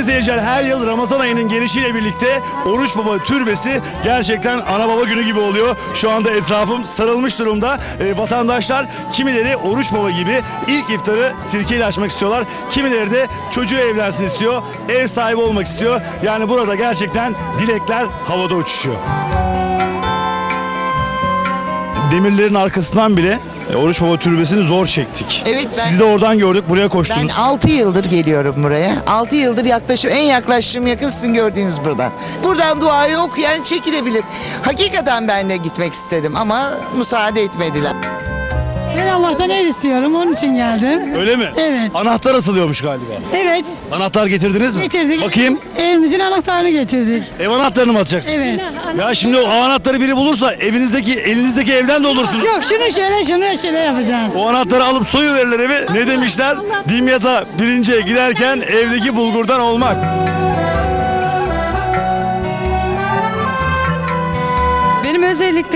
Sayın seyirciler her yıl Ramazan ayının gelişiyle birlikte Oruç Baba Türbesi gerçekten ana baba günü gibi oluyor. Şu anda etrafım sarılmış durumda. Ee, vatandaşlar kimileri Oruç Baba gibi ilk iftarı sirkeyle açmak istiyorlar. Kimileri de çocuğu evlensin istiyor. Ev sahibi olmak istiyor. Yani burada gerçekten dilekler havada uçuşuyor. Demirlerin arkasından bile e, Oruç Baba Türbesi'ni zor çektik. Evet, ben- Sizi de oradan gördük. Buraya Ben koştunuz. 6 yıldır geliyorum buraya. 6 yıldır yaklaşım en yaklaştığım yakın sizin gördüğünüz buradan. Buradan duayı okuyan çekilebilir. Hakikaten ben de gitmek istedim ama müsaade etmediler. Ben Allah'tan ev istiyorum onun için geldim. Öyle mi? Evet. Anahtar asılıyormuş galiba. Evet Anahtar getirdiniz mi? getirdik. Bakayım. Evimizin anahtarını getirdik. Ev anahtarını mı atacaksın? Evet. Ya şimdi o anahtarı biri bulursa evinizdeki elinizdeki evden de olursunuz. Yok şunu şöyle şunu şöyle yapacağız. O anahtarı alıp soyu verirler evi. Ne demişler? Dimyata birinciye giderken evdeki bulgurdan olmak.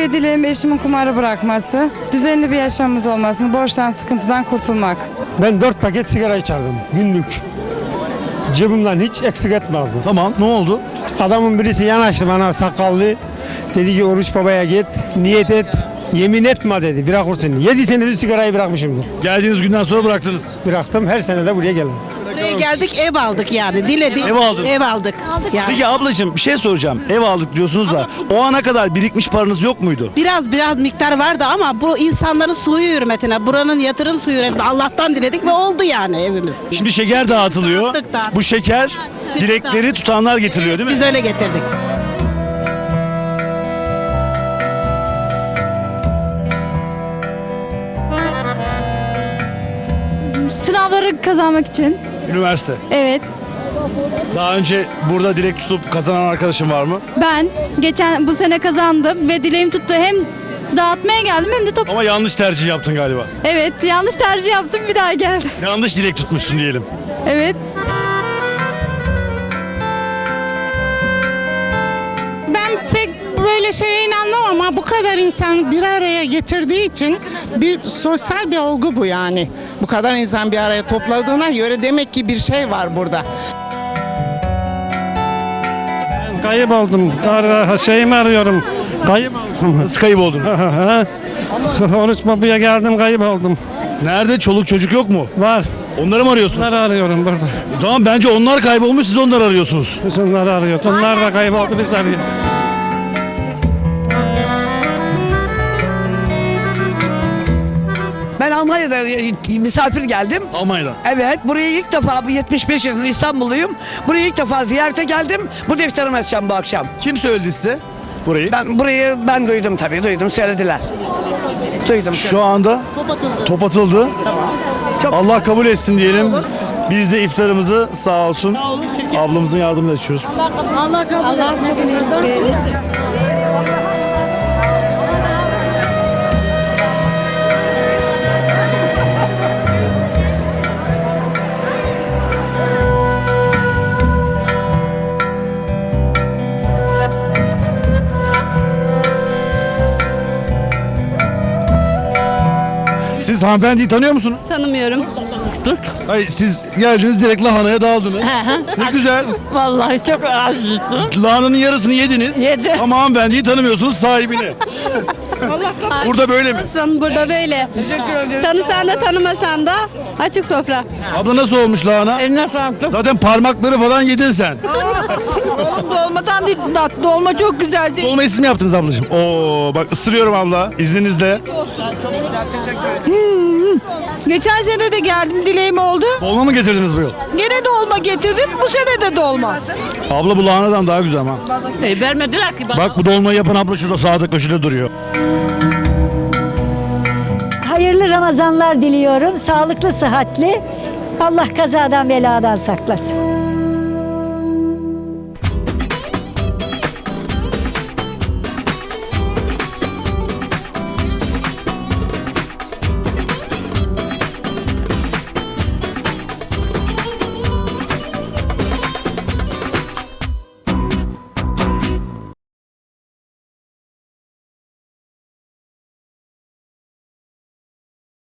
Özellikle dileğim eşimin kumarı bırakması, düzenli bir yaşamımız olmasını, borçtan, sıkıntıdan kurtulmak. Ben dört paket sigara içerdim günlük. Cebimden hiç eksik etmezdim. Tamam ne oldu? Adamın birisi yanaştı bana sakallı. Dedi ki Oruç Baba'ya git, niyet et, yemin etme dedi. Bırakırsın. Yedi senedir sigarayı bırakmışımdır. Geldiğiniz günden sonra bıraktınız. Bıraktım. Her sene de buraya gelirim. Buraya geldik ev aldık yani diledik. Ev aldın. Ev aldık. Yani. Peki ablacığım bir şey soracağım. Ev aldık diyorsunuz da o ana kadar birikmiş paranız yok muydu? Biraz biraz miktar vardı ama bu insanların suyu hürmetine, buranın yatırım suyu hürmetine Allah'tan diledik ve oldu yani evimiz. Şimdi şeker dağıtılıyor. Dağıttık, dağıttık. Bu şeker dilekleri tutanlar getiriyor değil mi? Biz öyle getirdik. Sınavları kazanmak için. Üniversite. Evet. Daha önce burada dilek tutup kazanan arkadaşım var mı? Ben geçen bu sene kazandım ve dileğim tuttu. Hem dağıtmaya geldim hem de top. Ama yanlış tercih yaptın galiba. Evet, yanlış tercih yaptım bir daha geldim. Yanlış dilek tutmuşsun diyelim. Evet. Böyle şeye inanmam ama bu kadar insan bir araya getirdiği için bir sosyal bir olgu bu yani. Bu kadar insan bir araya topladığına göre demek ki bir şey var burada. Kayıp oldum. Şeyimi arıyorum. Kayıp oldum. Nasıl kayıp oldun? Oruç Baba'ya geldim kayıp oldum. Nerede? Çoluk çocuk yok mu? Var. Onları mı arıyorsunuz? Onları arıyorum burada. Tamam bence onlar kaybolmuş siz onları arıyorsunuz. Biz onları arıyoruz. Onlar da kayboldu biz arıyoruz. Ben Almanya'da e, misafir geldim. Almanya'dan. Evet, buraya ilk defa bu 75 yaşında İstanbulluyum. Buraya ilk defa ziyarete geldim. Burada iftarımı açacağım bu akşam. Kim söyledi size burayı? Ben burayı ben duydum tabii, duydum, söylediler. Duydum. Şu anda top atıldı. Çok- Allah kabul etsin diyelim. Biz de iftarımızı sağ olsun ablamızın yardımıyla açıyoruz. Siz hanımefendiyi tanıyor musunuz? Tanımıyorum. Hayır siz geldiniz direkt lahanaya daldınız. ne güzel. Vallahi çok acıttım. Lahananın yarısını yediniz. Yedi. Ama hanımefendiyi tanımıyorsunuz sahibini. Burada böyle mi? Nasılsın burada böyle? Tanısan da tanımasan da açık sofra. Abla nasıl olmuş lahana? Eline sağlık. Zaten parmakları falan yedin sen. Dolmadan değil, dolma çok güzel. Dolma isim mi yaptınız ablacığım? Oo bak ısırıyorum abla izninizle. Geçen sene de geldim dileğim oldu. Dolma mı getirdiniz bu yıl? Gene dolma getirdim. Bu sene de dolma. Abla bu lahanadan daha güzel ama. E, vermediler ki bana. Bak bu dolmayı yapan abla şurada sağda köşede duruyor. Ramazanlar diliyorum. Sağlıklı, sıhhatli. Allah kazadan beladan saklasın.